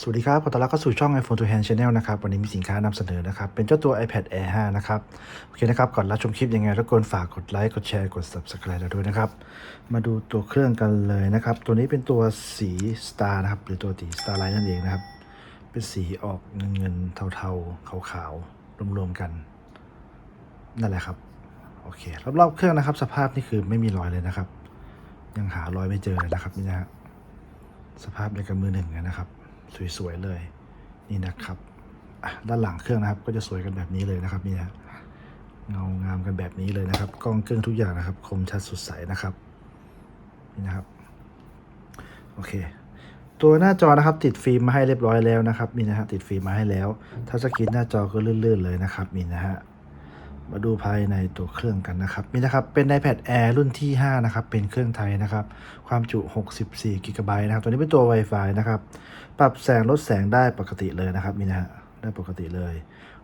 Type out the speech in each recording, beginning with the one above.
สวัสดีครับ ขอต้อนรับเข้าสู่ช่อง iPhone to Hand Channel นะครับ วันนี้มีสินค้านำเสนอนะครับ เป็นเจ้าตัว iPad Air 5 นะครับ โอเคนะครับ ก่อนรับชมคลิปยังไงรบกวนฝากกดไลค์ กดแชร์ กด Subscribe เราด้วยนะครับ มาดูตัวเครื่องกันเลยนะครับ ตัวนี้เป็นตัวสี Star นะครับ หรือตัวสี Starlight นั่นเองนะครับ เป็นสีออกเงินเงินเทาๆ ขาวๆ รวมๆ กัน นั่นแหละครับ โอเค รอบๆ เครื่องนะครับ สภาพนี่คือไม่มีรอยเลยนะครับ ยังหารอยไม่เจอเลยนะครับนี่นะฮะ สภาพในกับมือหนึ่งนะครับ สวยๆเลยนี่นะครับด้านหลังเครื่องนะครับ ก็จะสวยกันแบบนี้เลยนะครับนี่นะเงางามกันแบบนี้เลยนะครับ กล้องเครื่องทุกอย่างนะครับ คมชัดสดใสนะครับนี่นะครับโอเค ตัวหน้าจอนะครับติดฟิล์มมาให้เรียบร้อยแล้วนะครับนี่นะฮะติดฟิล์มมาให้แล้ว ถ้าสกรีนหน้าจอก็ลื่นๆเลยนะครับนี่นะฮะ มาดูภายในตัวเครื่องกันนะครับนี่นะครับเป็น iPad Air รุ่นที่ 5 นะครับ เป็นเครื่องไทยนะครับ ความจุ 64 g b นะครับ ตัวนี้เป็นตัว Wi-Fi นะครับ ปรับแสงลดแสงได้ปกติเลยนะครับนี่นะฮะได้ปกติเลย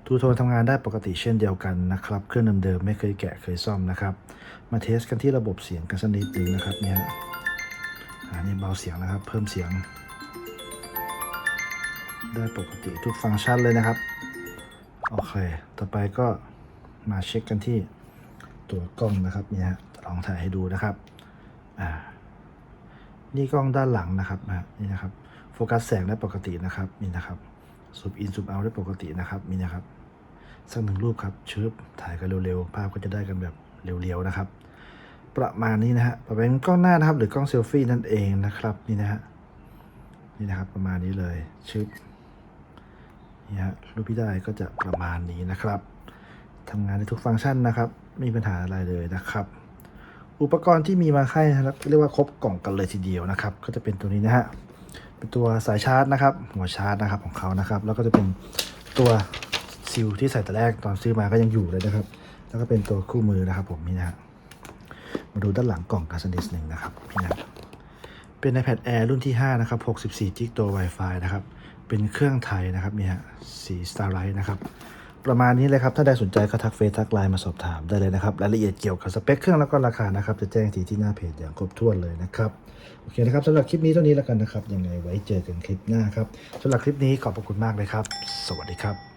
ทูโทนทำงานได้ปกติเช่นเดียวกันนะครับ เครื่องเดิมๆไม่เคยแกะเคยซ่อมนะครับ มาเทสกันที่ระบบเสียงกันสักนิดนึงนะครับเนี่ยอ่านี่เบาเสียงนะครับ เพิ่มเสียง ได้ปกติทุกฟังก์ชันเลยนะครับ โอเค ต่อไปก็ มาเช็คกันที่ตัวกล้องนะครับเนี่ยฮะลองถ่ายให้ดูนะครับอ่านี่กล้องด้านหลังนะครับนี่นะครับโฟกัสแสงได้ปกตินะครับนี่นะครับซูมอินซูมเอาได้ปกตินะครับนี่นะครับสักหนึ่งรูปครับชึบถ่ายกันเร็วๆ ภาพก็จะได้กันแบบเร็วๆนะครับ ประมาณนี้นะฮะต่อไปเป็นกล้องหน้านะครับ หรือกล้องเซลฟี่นั่นเองนะครับนี่นะฮะนี่นะครับประมาณนี้เลยชึบนี่ฮะรูปที่ได้ก็จะประมาณนี้นะครับ ทำงานในทุกฟังก์ชันนะครับ ไม่มีปัญหาอะไรเลยนะครับ อุปกรณ์ที่มีมาให้นะครับเรียกว่าครบกล่องกันเลยทีเดียวนะครับ ก็จะเป็นตัวนี้นะฮะเป็นตัวสายชาร์จนะครับ หัวชาร์จนะครับของเขานะครับ แล้วก็จะเป็นตัวซิลที่ใส่แต่แรกตอนซื้อมาก็ยังอยู่เลยนะครับ แล้วก็เป็นตัวคู่มือนะครับ ผมนี่นะฮะมาดูด้านหลังกล่องกันสักนิดหนึ่งนะครับนี่นะเป็น iPad Air รุ่นที่ 5 นะครับ 64 g b ตัว Wi-Fi นะครับ เป็นเครื่องไทยนะครับนี่ยสี Starlight นะครับ ประมาณนี้เลยครับ ถ้าใดสนใจก็ทักเฟซทักไลน์มาสอบถามได้เลยนะครับ รายละเอียดเกี่ยวกับสเปคเครื่องแล้วก็ราคานะครับ จะแจ้งทีที่หน้าเพจอย่างครบถ้วนเลยนะครับ โอเคนะครับสำหรับคลิปนี้เท่านี้แล้วกันนะครับ ยังไงไว้เจอกันคลิปหน้าครับสำหรับคลิปนี้ขอบพระคุณมากเลยครับ สวัสดีครับ